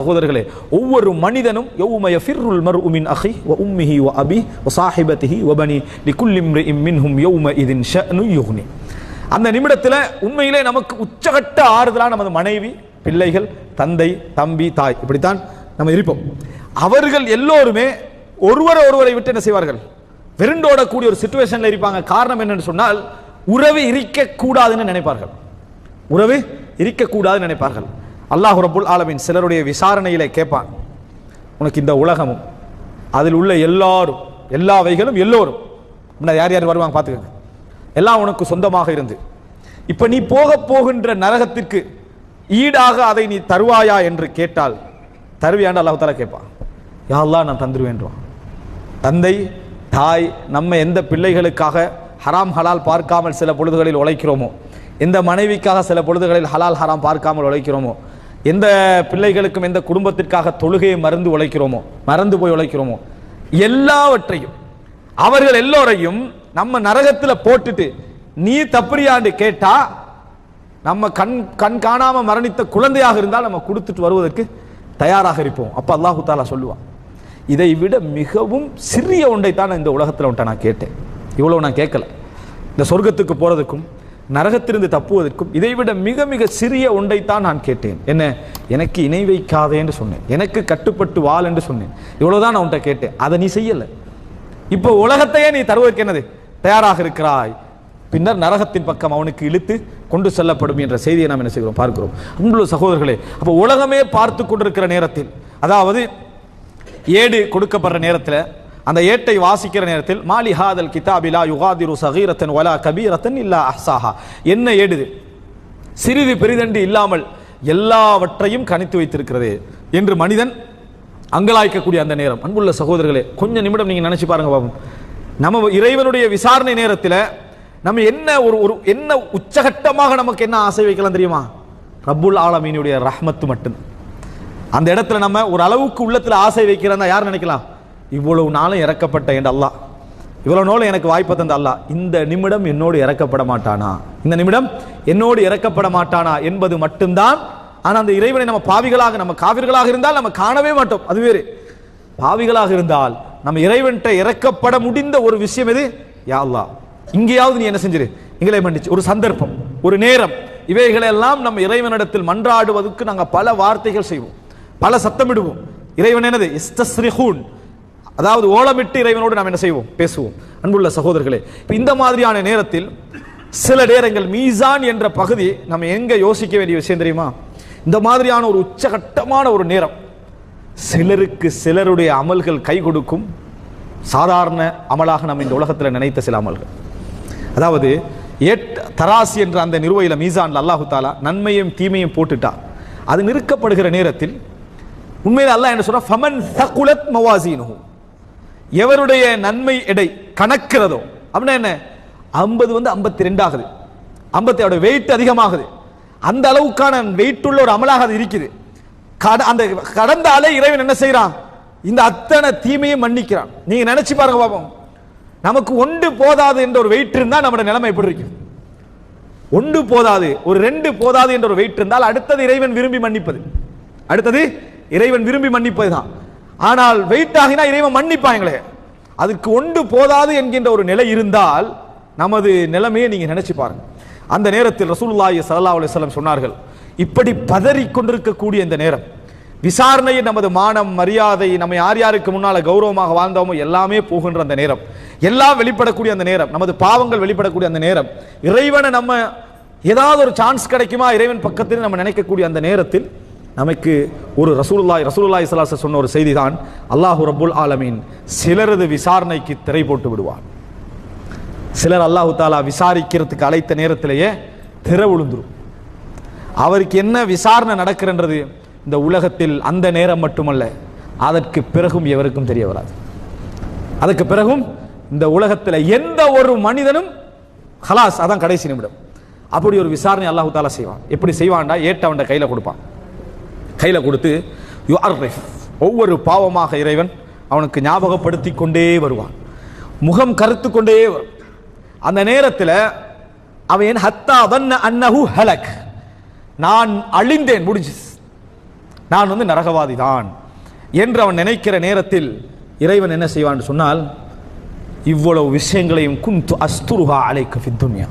சகோதரர்களே ஒவ்வொரு மனிதனும் யௌமய ஃபிர்ருல் மர் உமின் அஹி வ உம்மிஹி வ அபி வ சாஹிபத்திஹி வ பனி குல்லிம்ரி இம் மின்ஹும் யௌம இதின் ஷஅனு யுஹ்னி. அந்த நிமிடத்தில் உண்மையிலே நமக்கு உச்சகட்ட ஆறுதலாக நமது மனைவி பிள்ளைகள் தந்தை தம்பி தாய் இப்படித்தான் நம்ம இருப்போம். அவர்கள் எல்லோருமே ஒருவரை ஒருவரை விட்டு என்ன செய்வார்கள்? வெருண்டோடக்கூடிய ஒரு சுச்சுவேஷன்ல இருப்பாங்க. காரணம் என்னன்னு சொன்னால் உறவு இருக்கக்கூடாதுன்னு நினைப்பார்கள். உறவு இருக்கக்கூடாதுன்னு நினைப்பார்கள். அல்லாஹ் ரபுல் ஆலமின் சிலருடைய விசாரணையிலே கேட்பான். உனக்கு இந்த உலகமும் அதில் உள்ள எல்லாரும் எல்லா வைகளும் எல்லோரும் முன்ன யார் யார் வருவாங்க பார்த்துக்கங்க. எல்லாம் உனக்கு சொந்தமாக இருந்து. இப்போ நீ போக போகின்ற நரகத்திற்கு ஈடாக அதை நீ தருவாயா என்று கேட்டால் தருவியாண்டு அல்லாஹ் தாலா கேட்பான். யா அல்லாஹ் நான் தந்துருவேன்றான் தந்தை தாய் நம்ம எந்த பிள்ளைகளுக்காக ஹராம் ஹலால் பார்க்காமல் சில பொழுதுகளில் உழைக்கிறோமோ எந்த மனைவிக்காக சில பொழுதுகளில் ஹலால் ஹராம் பார்க்காமல் உழைக்கிறோமோ எந்த பிள்ளைகளுக்கும் எந்த குடும்பத்திற்காக தொழுகையை மறந்து உழைக்கிறோமோ மறந்து போய் உழைக்கிறோமோ எல்லாவற்றையும் அவர்கள் எல்லோரையும் நம்ம நரகத்தில் போட்டுட்டு நீ தப்புரியாண்டு கேட்டா நம்ம கண் கண் காணாம மரணித்த குழந்தையாக இருந்தால் நம்ம கொடுத்துட்டு வருவதற்கு தயாராக இருப்போம். அப்ப அல்லாஹு தாலா சொல்லுவான் இதை விட மிகவும் சிறிய ஒன்றை தான் இந்த உலகத்தில் ஒன்றை நான் கேட்டேன். இவ்வளவு நான் கேட்கல. இந்த சொர்க்கத்துக்கு போறதுக்கும் நரகத்திலிருந்து தப்புவதற்கும் இதை விட மிக மிக சிறிய ஒன்றைத்தான் நான் கேட்டேன். என்ன? எனக்கு இணை வைக்காதே என்று சொன்னேன். எனக்கு கட்டுப்பட்டு வாழ் என்று சொன்னேன். இவ்வளவுதான் நான் உன்கிட்ட கேட்டேன். அதை நீ செய்யலை. இப்போ உலகத்தையே நீ தருவதற்கு என்னது? தயாராக இருக்கிறாய். பின்னர் நரகத்தின் பக்கம் அவனுக்கு இழுத்து கொண்டு செல்லப்படும் என்ற செய்தியை நாம் என்ன செய்கிறோம்? பார்க்கிறோம். அன்புள்ள சகோதரர்களே அப்போ உலகமே பார்த்து கொண்டிருக்கிற நேரத்தில் அதாவது ஏடு கொடுக்கப்படுற நேரத்தில் அந்த ஏட்டை வாசிக்கிற நேரத்தில் மாலி ஹாதல் கிதாபிலா யுகாதிரு சகீரத்தன் ஒலா கபீரத்தன் இல்லா அஹ்சாஹா. என்ன ஏடுது? சிறிது பெரிதண்டு இல்லாமல் எல்லாவற்றையும் கணித்து வைத்திருக்கிறது என்று மனிதன் அங்கலாய்க்கக்கூடிய அந்த நேரம். அன்புள்ள சகோதரர்களே கொஞ்ச நிமிடம் நீங்கள் நினச்சி பாருங்க பாபம். நம்ம இறைவனுடைய விசாரணை நேரத்தில் நம்ம என்ன ஒரு ஒரு என்ன உச்சகட்டமாக நமக்கு என்ன ஆசை வைக்கலாம் தெரியுமா? ரப்புல் ஆலமீனுடைய ரஹ்மத்து மட்டும். அந்த இடத்துல நம்ம ஒரு அளவுக்கு உள்ளத்தில் ஆசை வைக்கிறதா யார் நினைக்கலாம்? இவ்வளவு நாளும் இறக்கப்பட்ட என் அல்லாஹ். இவ்வளவு நாளும் எனக்கு வாய்ப்பு தந்த அல்லாஹ். இந்த நிமிடம் என்னோடு இறக்கப்பட மாட்டானா? இந்த நிமிடம் என்னோடு இறக்கப்பட மாட்டானா என்பது மட்டும்தான். ஆனால் அந்த இறைவனை நம்ம பாவிகளாக நம்ம காவிர்களாக இருந்தால் நம்ம காணவே மாட்டோம். அது வேறு. பாவிகளாக இருந்தால் நம்ம இறைவன்கிட்ட இறக்கப்பட முடிந்த ஒரு விஷயம் எது? யா அல்லாஹ். இங்கேயாவது நீ என்ன செஞ்சிரு? எங்களை மன்னிச்சு. ஒரு சந்தர்ப்பம் ஒரு நேரம். இவைகளெல்லாம் நம்ம இறைவனிடத்தில் மன்றாடுவதற்கு நாங்கள் பல வார்த்தைகள் செய்வோம். பல சத்தமிடுவோம். இறைவன் என்னது? இஸ்தஸ்ரிஹூன். அதாவது ஓலமிட்டு இறைவனோடு நாம் என்ன செய்வோம்? பேசுவோம். அன்புள்ள சகோதரர்களே இந்த மாதிரியான நேரத்தில் சில நேரங்கள் மீசான் என்ற பகுதி நம்ம எங்க யோசிக்க வேண்டிய விஷயம் தெரியுமா? இந்த மாதிரியான ஒரு உச்சகட்டமான ஒரு நேரம் சிலருக்கு சிலருடைய அமல்கள் கை கொடுக்கும் சாதாரண அமலாக நம்ம இந்த உலகத்தில் நினைத்த சில அமல்கள். அதாவது எட் தராசி என்ற அந்த நிறுவையில் மீசான் அல்லாஹு தாலா நன்மையும் தீமையும் போட்டுட்டா. அது நிறுக்கப்படுகிற நேரத்தில் உண்மையில் அல்லாஹ் என்ன சொல்றா ஃபமன் சகுலத் மவாசீனுஹு எவருடைய நன்மை எடை கணக்கிறதோ அப்படின்னா என்ன? ஐம்பது வந்து ஐம்பத்தி ரெண்டு ஆகுது. ஐம்பத்தி அவருடைய வெயிட் அதிகமாகுது. அந்த அளவுக்கான வெயிட் உள்ள ஒரு அமலாக அது இருக்குது. கட- அந்த கடந்த ஆளே இறைவன் என்ன செய்கிறான் இந்த அத்தனை தீமையும் மன்னிக்கிறான். நீங்க நினைச்சு பாருங்க பாப்போம். நமக்கு ஒன்று போதாது என்ற ஒரு வெயிட் இருந்தால் நம்மளோட நிலைமை எப்படி இருக்கு ஒன்று போதாது ஒரு ரெண்டு போதாது என்ற ஒரு வெயிட் இருந்தால் அடுத்தது இறைவன் விரும்பி மன்னிப்பது. அடுத்தது இறைவன் விரும்பி மன்னிப்பது தான் ஆனால் வெயிட் ஆகினா இறைவன் மன்னிப்பாங்களே அதுக்கு ஒன்று போதாது என்கின்ற ஒரு நிலை இருந்தால் நமது நிலைமையை நீங்கள் நினைச்சு பாருங்க. அந்த நேரத்தில் ரசூல்லாய் சல்லா அலுவலம் சொன்னார்கள் இப்படி பதறி கொண்டிருக்கக்கூடிய இந்த நேரம் விசாரணையை நமது மானம் மரியாதை நம்ம யார் யாருக்கு முன்னால் கௌரவமாக வாழ்ந்தோமோ எல்லாமே போகின்ற அந்த நேரம். எல்லாம் வெளிப்படக்கூடிய அந்த நேரம் நமது பாவங்கள் வெளிப்படக்கூடிய அந்த நேரம். இறைவனை நம்ம ஏதாவது ஒரு சான்ஸ் கிடைக்குமா? இறைவன் பக்கத்தில் நம்ம நினைக்கக்கூடிய அந்த நேரத்தில் நமக்கு ஒரு ரசூலுல்லாய் ரசூலுல்லாய் சலாச சொன்ன ஒரு செய்தி தான் அல்லாஹூ ரபுல் ஆலமீன். சிலரது விசாரணைக்கு திரை போட்டு விடுவான். சிலர் அல்லாஹு தாலா விசாரிக்கிறதுக்கு அழைத்த நேரத்திலேயே திரை விழுந்துடும் அவருக்கு என்ன விசாரணை நடக்கிறன்றது இந்த உலகத்தில் அந்த நேரம் மட்டுமல்ல அதற்கு பிறகும் எவருக்கும் தெரிய வராது. அதற்கு பிறகும் இந்த உலகத்தில் எந்த ஒரு மனிதனும் ஹலாஸ் அதான் கடைசி நிமிடம். அப்படி ஒரு விசாரணை அல்லாஹு தாலா செய்வான். எப்படி செய்வான்டா? ஏட்டவன்ட கையில் கொடுப்பான். கையில் கொடுத்து யுஅர்ரிஃப் ஒவ்வொரு பாவமாக இறைவன் அவனுக்கு ஞாபகப்படுத்தி கொண்டே வருவான். முகம் கருத்து கொண்டே வரும். அந்த நேரத்தில் அவன் ஹத்தா வன்ன அன்னஹு ஹலக். நான் அழிந்தேன். முடிஞ்சு நான் வந்து நரகவாதி தான் என்று அவன் நினைக்கிற நேரத்தில் இறைவன் என்ன செய்வான் சொன்னால் இவ்வளவு விஷயங்களையும் குந்து அஸ்துருஹா அலைக்கு ஃபித்துன்யா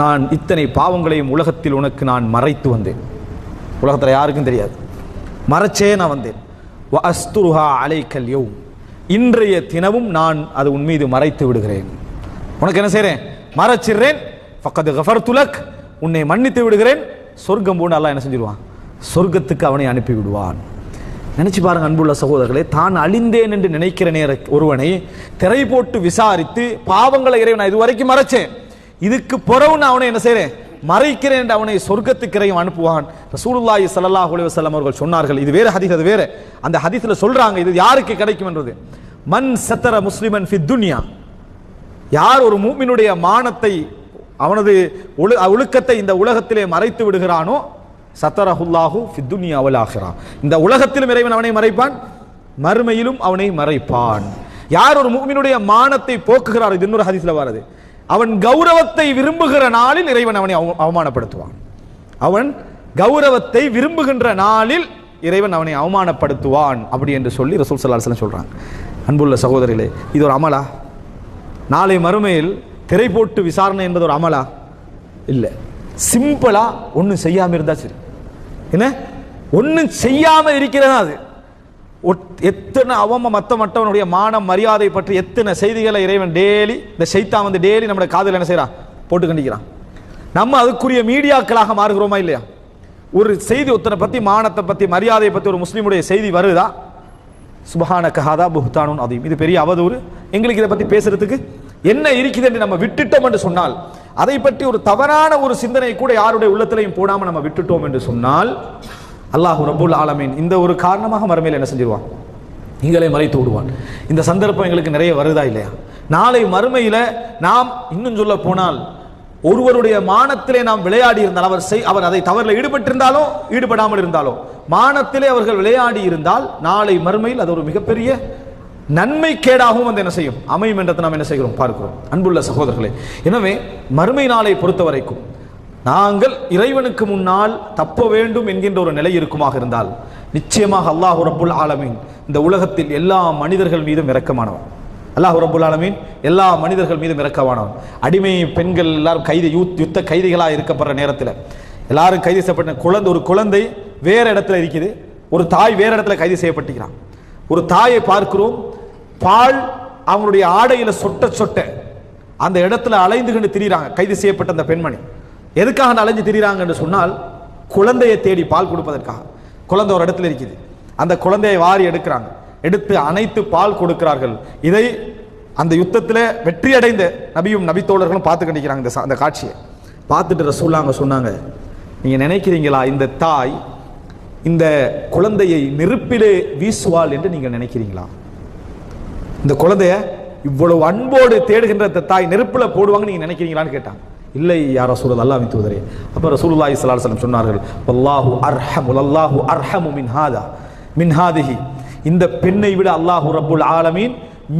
நான் இத்தனை பாவங்களையும் உலகத்தில் உனக்கு நான் மறைத்து வந்தேன். உலகத்தில் யாருக்கும் தெரியாது. மறைச்சே நான் வந்தேன். வ அஸ்துருஹா அலைக்கல் யௌ இன்றைய தினமும் நான் அது உன் மீது மறைத்து விடுகிறேன். உனக்கு என்ன செய்கிறேன் மறைச்சிடுறேன். ஃபக்கது கஃபர்துலக் உன்னை மன்னித்து விடுகிறேன். சொர்க்கம் போன்னு அல்லாஹ் என்ன செஞ்சிருவான்? சொர்க்கத்துக்கு அவனை அனுப்பி விடுவான். நினச்சி பாருங்க அன்புள்ள சகோதரர்களே தான் அழிந்தேன் என்று நினைக்கிற நேர ஒருவனை திரை போட்டு விசாரித்து பாவங்களை இறைவன் நான் இது வரைக்கும் மறைச்சேன். இதுக்கு பிறகு நான் அவனை என்ன செய்கிறேன் மறைக்கிறேன் என்று அவனை சொர்க்கத்துக்கிறையும் அனுப்புவான். ரசூலுல்லாஹி ஸல்லல்லாஹு அலைஹி அவர்கள் சொன்னார்கள் இது வேற ஹதீஸ் அது வேற. அந்த ஹதீஸ்ல சொல்றாங்க இது யாருக்கு கிடைக்கும் என்றது? மன் சத்தர முஸ்லிமன் ஃபி துன்யா. யார் ஒரு மூமினுடைய மானத்தை அவனது ஒழு ஒழுக்கத்தை இந்த உலகத்திலே மறைத்து விடுகிறானோ சத்தரஹுல்லாஹு ஃபித்துனியா வல் இந்த உலகத்திலும் இறைவன் அவனை மறைப்பான் மறுமையிலும் அவனை மறைப்பான். யார் ஒரு மூமினுடைய மானத்தை போக்குகிறார்? இது இன்னொரு ஹதீஸ்ல வருது அவன் கௌரவத்தை விரும்புகிற நாளில் இறைவன் அவனை அவமானப்படுத்துவான். அவன் கௌரவத்தை விரும்புகின்ற நாளில் இறைவன் அவனை அவமானப்படுத்துவான் அப்படி என்று சொல்லி ரசூல் ஸல்லல்லாஹு சொல்கிறாங்க அன்புள்ள சகோதரிகளே இது ஒரு அமலா? நாளை மறுமையில் திரை போட்டு விசாரணை என்பது ஒரு அமலா? இல்லை. சிம்பிளாக ஒன்றும் செய்யாமல் இருந்தால் சரி. என்ன? ஒன்றும் செய்யாமல் இருக்கிறதா அது? எத்தனை அவம மற்ற மற்றவனுடைய மானம் மரியாதை பற்றி எத்தனை செய்திகளை இறைவன் டெய்லி இந்த செய்தா வந்து டெய்லி நம்மளோட காதில் என்ன செய்கிறான் போட்டு கண்டிக்கிறான். நம்ம அதுக்குரிய மீடியாக்களாக மாறுகிறோமா இல்லையா? ஒரு செய்தி ஒருத்தனை பத்தி மானத்தை பத்தி மரியாதையை பத்தி ஒரு முஸ்லீமுடைய செய்தி வருதா? சுபஹான கஹாதா புஹ்தானுன் அதையும் இது பெரிய அவதூறு. எங்களுக்கு இதை பத்தி பேசுறதுக்கு என்ன இருக்குது என்று நம்ம விட்டுட்டோம் என்று சொன்னால் அதை பற்றி ஒரு தவறான ஒரு சிந்தனை கூட யாருடைய உள்ளத்திலையும் போடாம நம்ம விட்டுட்டோம் என்று சொன்னால் அல்லாஹ் ரபுல் ஆலமீன் இந்த ஒரு காரணமாக மறுமையில் என்ன செஞ்சிருவான்? நீங்களே மறைத்து விடுவான். இந்த சந்தர்ப்பம் எங்களுக்கு நிறைய வருதா இல்லையா? நாளை மறுமையில் நாம் இன்னும் சொல்ல போனால் ஒருவருடைய மானத்திலே நாம் விளையாடி இருந்தால் அவர் செய் அவர் அதை தவறில் ஈடுபட்டிருந்தாலோ ஈடுபடாமல் இருந்தாலோ மானத்திலே அவர்கள் விளையாடி இருந்தால் நாளை மறுமையில் அது ஒரு மிகப்பெரிய நன்மை கேடாகவும் வந்து என்ன செய்யும்? அமையும் என்றதை நாம் என்ன செய்கிறோம்? பார்க்கிறோம். அன்புள்ள சகோதரர்களே எனவே மறுமை நாளை பொறுத்த வரைக்கும் நாங்கள் இறைவனுக்கு முன்னால் தப்ப வேண்டும் என்கின்ற ஒரு நிலை இருக்குமாக இருந்தால் நிச்சயமாக அல்லாஹ் ரபுல் ஆலமீன் இந்த உலகத்தில் எல்லா மனிதர்கள் மீதும் இறக்கமானவன் அல்லாஹ் ரபுல் ஆலமீன் எல்லா மனிதர்கள் மீதும் இறக்கமானவன் அடிமை பெண்கள் எல்லாரும் கைது யூத் யுத்த கைதிகளாக இருக்கப்படுற நேரத்தில் எல்லாரும் கைது செய்யப்பட்ட குழந்தை ஒரு குழந்தை வேற இடத்துல இருக்குது. ஒரு தாய் வேற இடத்துல கைது செய்யப்பட்டிருக்கிறான். ஒரு தாயை பார்க்கிறோம் பால் அவங்களுடைய ஆடையில சொட்ட சொட்ட அந்த இடத்துல அலைந்து கொண்டு திரியிறாங்க. கைது செய்யப்பட்ட அந்த பெண்மணி. எதுக்காக அந்த அலைஞ்சு திரிகிறாங்கன்னு சொன்னால் குழந்தையை தேடி பால் கொடுப்பதற்காக. குழந்தை ஒரு இடத்துல இருக்குது. அந்த குழந்தையை வாரி எடுக்கிறாங்க. எடுத்து அனைத்து பால் கொடுக்கிறார்கள். இதை அந்த யுத்தத்தில் வெற்றி அடைந்த நபியும் நபித்தோழர்களும் பார்த்து கண்டிக்கிறாங்க இந்த அந்த காட்சியை. பார்த்துட்டு ரசூல்லாங்க சொன்னாங்க நீங்கள் நினைக்கிறீங்களா இந்த தாய் இந்த குழந்தையை நெருப்பிலே வீசுவாள் என்று நீங்கள் நினைக்கிறீங்களா? இந்த குழந்தைய இவ்வளவு அன்போடு தேடுகின்ற தாய் நெருப்பில் போடுவாங்க நீங்கள் நினைக்கிறீங்களான்னு கேட்டாங்க. இல்லை யார் ரசூல் அல்லாஹ் தூதரே. அப்போ ரசூலுல்லாஹி சலாஹ் சலம் சொன்னார்கள் அல்லாஹு அர்ஹமு அல்லாஹு அர்ஹமு மின் ஹாதா மின் ஹாதிஹி. இந்த பெண்ணை விட அல்லாஹு ரப்புல் ஆலமீன்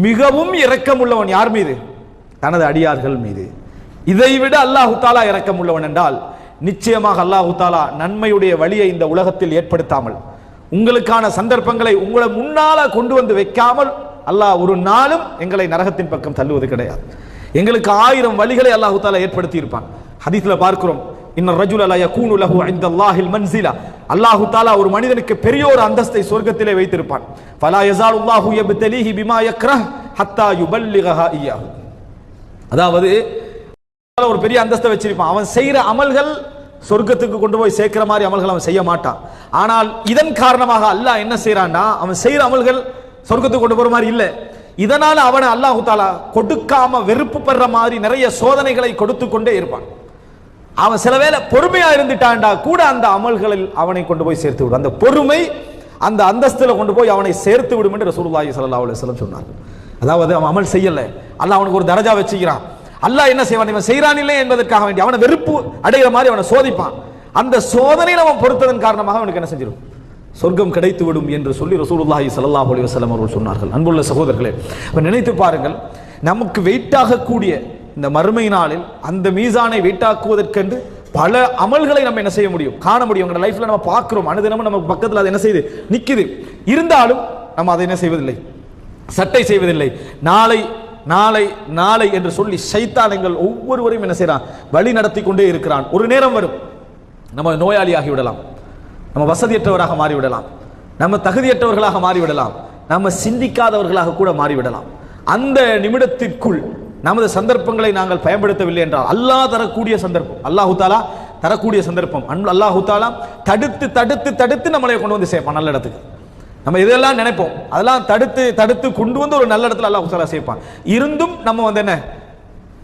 மிகவும் இரக்கமுள்ளவன் யார் மீது? தனது அடியார்கள் மீது. இதை விட அல்லாஹு தாலா இரக்கமுள்ளவன் என்றால் நிச்சயமாக அல்லாஹு தாலா நன்மையுடைய வழியை இந்த உலகத்தில் ஏற்படுத்தாமல் உங்களுக்கான சந்தர்ப்பங்களை உங்களை முன்னால கொண்டு வந்து வைக்காமல் அல்லாஹ் ஒரு நாளும் எங்களை நரகத்தின் பக்கம் தள்ளுவது கிடையாது. எங்களுக்கு ஆயிரம் வழிகளை அல்லாஹு தாலா ஏற்படுத்தி இருப்பான் ஹதீஸ்ல பார்க்கிறோம் இன்ன ரஜுல் அலா யகூனு லஹு இந்த அல்லாஹில் மன்சிலா. அல்லாஹு தாலா ஒரு மனிதனுக்கு பெரிய ஒரு அந்தஸ்தை சொர்க்கத்திலே வைத்திருப்பான். ஃபலா யஸாலுல்லாஹு யப்தலீஹி பிமா யக்ரஹ் ஹத்தா யுபல்லிகஹா இய்யாஹு அதாவது ஒரு பெரிய அந்தஸ்தை வச்சிருப்பான். அவன் செய்யற அமல்கள் சொர்க்கத்துக்கு கொண்டு போய் சேர்க்கிற மாதிரி அமல்கள் அவன் செய்ய மாட்டான். ஆனால் இதன் காரணமாக அல்லாஹ் என்ன செய்யறான்னா அவன் செய்கிற அமல்கள் சொர்க்கத்துக்கு கொண்டு போற மாதிரி இல்லை. இதனால அவனை அல்லாஹு தாலா கொடுக்காம வெறுப்பு படுற மாதிரி நிறைய சோதனைகளை கொடுத்து கொண்டே இருப்பான். அவன் சில வேளை பொறுமையா இருந்துட்டான்டா கூட அந்த அமல்களில் அவனை கொண்டு போய் சேர்த்து விடும் அந்த பொறுமை அந்த அந்தஸ்தில் கொண்டு போய் அவனை சேர்த்து விடும் என்று ரசூலுல்லாஹி ஸல்லல்லாஹு அலைஹி வஸல்லம் சொன்னார். அதாவது அவன் அமல் செய்யல. அல்லாஹ் அவனுக்கு ஒரு தரஜா வச்சுக்கிறான். அல்லாஹ் என்ன செய்வான்? இவன் செய்றான் இல்லை என்பதற்காக வேண்டி அவனை வெறுப்பு அடைகிற மாதிரி அவனை சோதிப்பான். அந்த சோதனையில் அவன் பொறுத்ததன் காரணமாக அவனுக்கு என்ன செஞ்சிடும் சொர்க்கம் கிடைத்து விடும் என்று சொல்லி ரசூலுல்லாஹி ஸல்லல்லாஹு அலி வசலம் அவர்கள் சொன்னார்கள். அன்புள்ள சகோதரர்களே இப்போ நினைத்து பாருங்கள் நமக்கு வெயிட்டாகக்கூடிய இந்த மறுமை நாளில் அந்த மீசானை வெயிட்டாக்குவதற்கென்று பல அமல்களை நம்ம என்ன செய்ய முடியும்? காண முடியும். உங்களோட லைஃப்ல நம்ம பார்க்குறோம். அனுதினமும் நம்ம பக்கத்தில் அது என்ன செய்யுது நிக்குது. இருந்தாலும் நம்ம அதை என்ன செய்வதில்லை? சட்டை செய்வதில்லை. நாளை நாளை நாளை என்று சொல்லி சைத்தானங்கள் ஒவ்வொருவரையும் என்ன செய்யறான் வழி நடத்தி கொண்டே இருக்கிறான். ஒரு நேரம் வரும். நம்ம நோயாளியாகி விடலாம். நம்ம வசதியற்றவராக மாறிவிடலாம். நம்ம தகுதியற்றவர்களாக மாறிவிடலாம். நம்ம சிந்திக்காதவர்களாக கூட மாறிவிடலாம். அந்த நிமிடத்திற்குள் நமது சந்தர்ப்பங்களை நாங்கள் பயன்படுத்தவில்லை என்றால் அல்லாஹ் தரக்கூடிய சந்தர்ப்பம் அல்லாஹு தாலா தரக்கூடிய சந்தர்ப்பம். அன்பு அல்லாஹு தாலா தடுத்து தடுத்து தடுத்து நம்மளை கொண்டு வந்து சேர்ப்பான் நல்ல இடத்துக்கு. நம்ம இதெல்லாம் நினைப்போம். அதெல்லாம் தடுத்து தடுத்து கொண்டு வந்து ஒரு நல்ல இடத்துல அல்லாஹ் தாலா சேர்ப்பான். இருந்தும் நம்ம வந்து என்ன?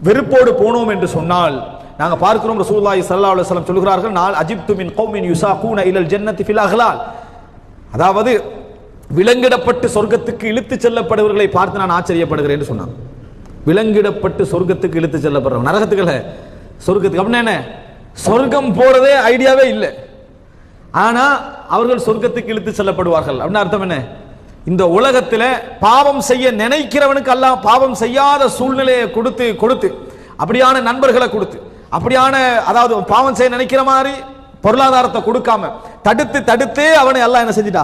வெறுப்போடு போனோம் என்று சொன்னால் நாங்க பார்க்கிறோம் ரசூல்லாய் சல்லா அலைஹி வஸல்லம் சொல்கிறார்கள் நாள் அஜிப்து மின் கௌமின் யுசாகூன இலல் ஜன்னதி ஃபில் அஹ்லால். அதாவது விலங்கிடப்பட்டு சொர்க்கத்துக்கு இழுத்து செல்லப்படுவர்களை பார்த்து நான் ஆச்சரியப்படுகிறேன் என்று சொன்னான் விலங்கிடப்பட்டு சொர்க்கத்துக்கு இழுத்து செல்லப்படுறவன் நரகத்துக்களை சொர்க்கத்துக்கு அப்படின்னா என்ன? சொர்க்கம் போறதே ஐடியாவே இல்லை. ஆனா அவர்கள் சொர்க்கத்துக்கு இழுத்து செல்லப்படுவார்கள். அப்படின்னு அர்த்தம் என்ன? இந்த உலகத்துல பாவம் செய்ய நினைக்கிறவனுக்கு அல்லாஹ் பாவம் செய்யாத சூழ்நிலையை கொடுத்து கொடுத்து அப்படியான நண்பர்களை கொடுத்து அப்படியான அதாவது பாவம் செய்ய நினைக்கிற மாதிரி பொருளாதாரத்தை கொடுக்காம தடுத்து தடுத்தே அவனை எல்லாம் என்ன செஞ்சிட்டா?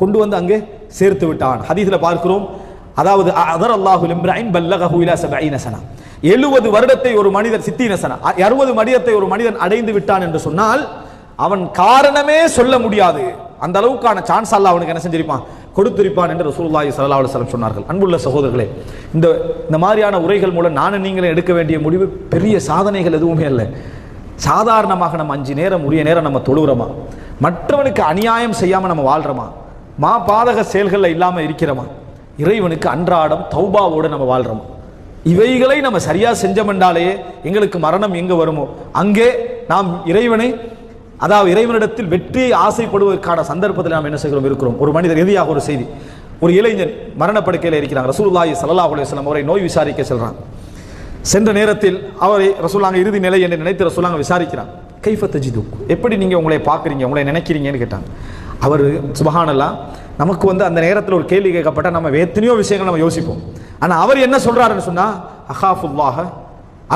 கொண்டு வந்து அங்கே சேர்த்து விட்டான். ஹதீஸ்ல பார்க்கிறோம். அதாவது அதர் அல்லாஹு இப்ராஹிம் பல்லகஹு இலா சபஈன சனா 70 வருடத்தை ஒரு மனிதன் சித்தீன சனா 60 மனிதத்தை ஒரு மனிதன் அடைந்து விட்டான் என்று சொன்னால் அவன் காரணமே சொல்ல முடியாது. அந்த அளவுக்கான சான்ஸ் அல்ல அவனுக்கு என்ன செஞ்சிருப்பான்? கொடுத்திருப்பான் என்று ரசூலுல்லாஹி சல்லா அலைஹி சொன்னார்கள். அன்புள்ள சகோதரர்களே இந்த இந்த மாதிரியான உரைகள் மூலம் நானும் நீங்களும் எடுக்க வேண்டிய முடிவு பெரிய சாதனைகள் எதுவுமே இல்லை சாதாரணமாக நம்ம அஞ்சு நேரம் உரிய நேரம் நம்ம தொழுகிறோமா மற்றவனுக்கு அநியாயம் செய்யாமல் நம்ம வாழ்கிறோமா மா பாதக செயல்களில் இல்லாமல் இருக்கிறோமா? இறைவனுக்கு அன்றாடம் தௌபாவோடு நம்ம வாழ்கிறோமா இவைகளை நம்ம சரியாக செஞ்சமென்றாலேயே எங்களுக்கு மரணம் எங்கே வருமோ? அங்கே நாம் இறைவனை அதாவது இறைவனிடத்தில் வெற்றியை ஆசைப்படுவதற்கான சந்தர்ப்பத்தில் நாம் என்ன செய்கிறோம்? இருக்கிறோம். ஒரு மனிதர் இறுதியாக ஒரு செய்தி. ஒரு இளைஞன் மரணப்படுக்கையில் இருக்கிறாங்க. ரசூலுல்லாஹி சல்லா அலுவலம் அவரை நோய் விசாரிக்க செல்றாங்க. சென்ற நேரத்தில் அவரை ரசூலாங்க இறுதி நிலை என்று நினைத்து ரசூலாங்க விசாரிக்கிறான். கைஃப தஜிது? எப்படி நீங்கள் உங்களை பார்க்குறீங்க? உங்களை நினைக்கிறீங்கன்னு கேட்டாங்க. அவர் சுபஹானல்லா நமக்கு வந்து அந்த நேரத்தில் ஒரு கேள்வி கேட்கப்பட்ட நம்ம எத்தனையோ விஷயங்கள் நம்ம யோசிப்போம். ஆனால் அவர் என்ன சொல்கிறாருன்னு சொன்னால் அஹாஃபுல்லாக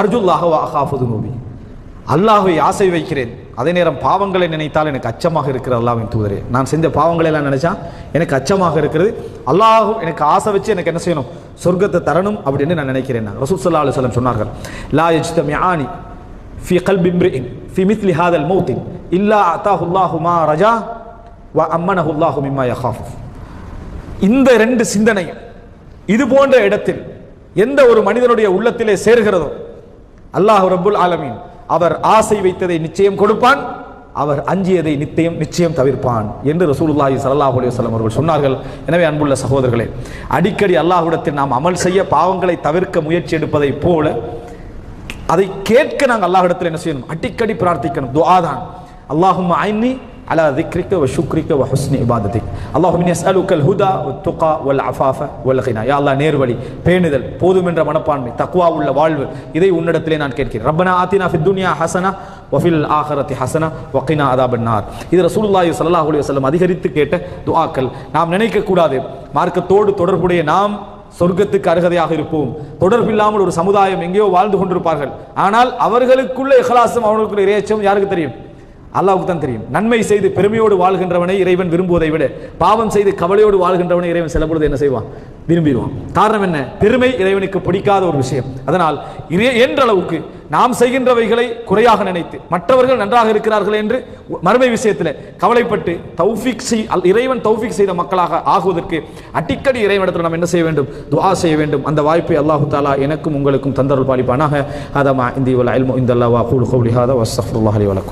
அர்ஜுல்லாக அஹாஃபுது நோபி. அல்லாஹ்வை ஆசை வைக்கிறேன். அதே நேரம் பாவங்களை நினைத்தால் எனக்கு அச்சமாக இருக்கிற அல்லாஹ்வின் தூதரே. நான் செஞ்ச பாவங்களை எல்லாம் நினைச்சா எனக்கு அச்சமாக இருக்கிறது. அல்லாஹும் எனக்கு ஆசை வச்சு எனக்கு என்ன செய்யணும்? சொர்க்கத்தை தரணும் அப்படின்னு நான் நினைக்கிறேன் நான். ரசூல் ஸல்லல்லாஹு சொன்னார்கள். லா யஜ்தமிஆனி ஃபி கல்பி இம்ரிஇன் ஃபி மித்லி ஹாதல் மௌத்தின் இல்லா அத்தா அல்லாஹு மா ரஜா வ அம்மன அல்லாஹு மிம்மா யஹாஃப். இந்த ரெண்டு சிந்தனையும் இது போன்ற இடத்தில் எந்த ஒரு மனிதனுடைய உள்ளத்திலே சேர்கிறதோ அல்லாஹ் ரபுல் ஆலமீன் அவர் ஆசை வைத்ததை நிச்சயம் கொடுப்பான் அவர் அஞ்சியதை நிச்சயம் நிச்சயம் தவிர்ப்பான் என்று ரசூலுல்லாஹி சல்லாஹ் அலைஹி வஸல்லம் அவர்கள் சொன்னார்கள். எனவே அன்புள்ள சகோதரர்களே அடிக்கடி அல்லாஹுடத்தில் நாம் அமல் செய்ய பாவங்களை தவிர்க்க முயற்சி எடுப்பதைப் போல அதை கேட்க நாங்கள் அல்லாஹிடத்தில் என்ன செய்யணும்? அடிக்கடி பிரார்த்திக்கணும். துவாதான் அல்லாஹும் ஐன்னி அலா திக்ரிக்க வ ஷுக்ரிக்க வ ஹுஸ்னி இபாதத்திக் அல்லாஹும் இன்னி அஸ்அலுக்கல் ஹுதா வ துகா வல் அஃபாஃப வல் கினா யா அல்லாஹ் பேணுதல் போதுமென்ற மனப்பான்மை தக்குவா உள்ள வாழ்வு இதை உன்னிடத்திலே நான் கேட்கிறேன். ரப்பனா ஆத்தினா ஃபித் துன்யா ஹசனா வஃபில் ஆஹரத்தி ஹசனா ஹஸனா அதாபன்னார். கினா அதாபன் நார் இது ரசூலுல்லாஹி ஸல்லல்லாஹு அலைஹி வஸல்லம் அதிகரித்து கேட்ட துஆக்கள். நாம் நினைக்கக்கூடாது மார்க்கத்தோடு தொடர்புடைய நாம் சொர்க்கத்துக்கு அருகதையாக இருப்போம். தொடர்பில்லாமல் ஒரு சமுதாயம் எங்கேயோ வாழ்ந்து கொண்டிருப்பார்கள். ஆனால் அவர்களுக்குள்ள இஹ்லாசம் அவர்களுக்குள்ள இறையச்சம் யாருக்கு தெரியும்? அல்லாவுக்கு தான் தெரியும். நன்மை செய்து பெருமையோடு வாழ்கின்றவனை இறைவன் விரும்புவதை விட பாவம் செய்து கவலையோடு வாழ்கின்றவனை இறைவன் சில பொழுது என்ன செய்வான்? விரும்பிடுவான். காரணம் என்ன? பெருமை இறைவனுக்கு பிடிக்காத ஒரு விஷயம். அதனால் என்றளவுக்கு என்ற அளவுக்கு நாம் செய்கின்றவைகளை குறையாக நினைத்து மற்றவர்கள் நன்றாக இருக்கிறார்கள் என்று மறுமை விஷயத்தில் கவலைப்பட்டு தௌஃபிக் செய் அல்- இறைவன் தௌஃபிக் செய்த மக்களாக ஆகுவதற்கு அடிக்கடி இறைவனத்தில் நாம் என்ன செய்ய வேண்டும்? துவா செய்ய வேண்டும். அந்த வாய்ப்பை அல்லாஹு தாலா எனக்கும் உங்களுக்கும் தந்தருள் பாலிப்பானாக. அதமா இந்தி அல்மோ இந்த அல்லாஹ் கூலு கௌலி ஹாதா வஸ்தஃபிருல்லாஹி வலக்கும்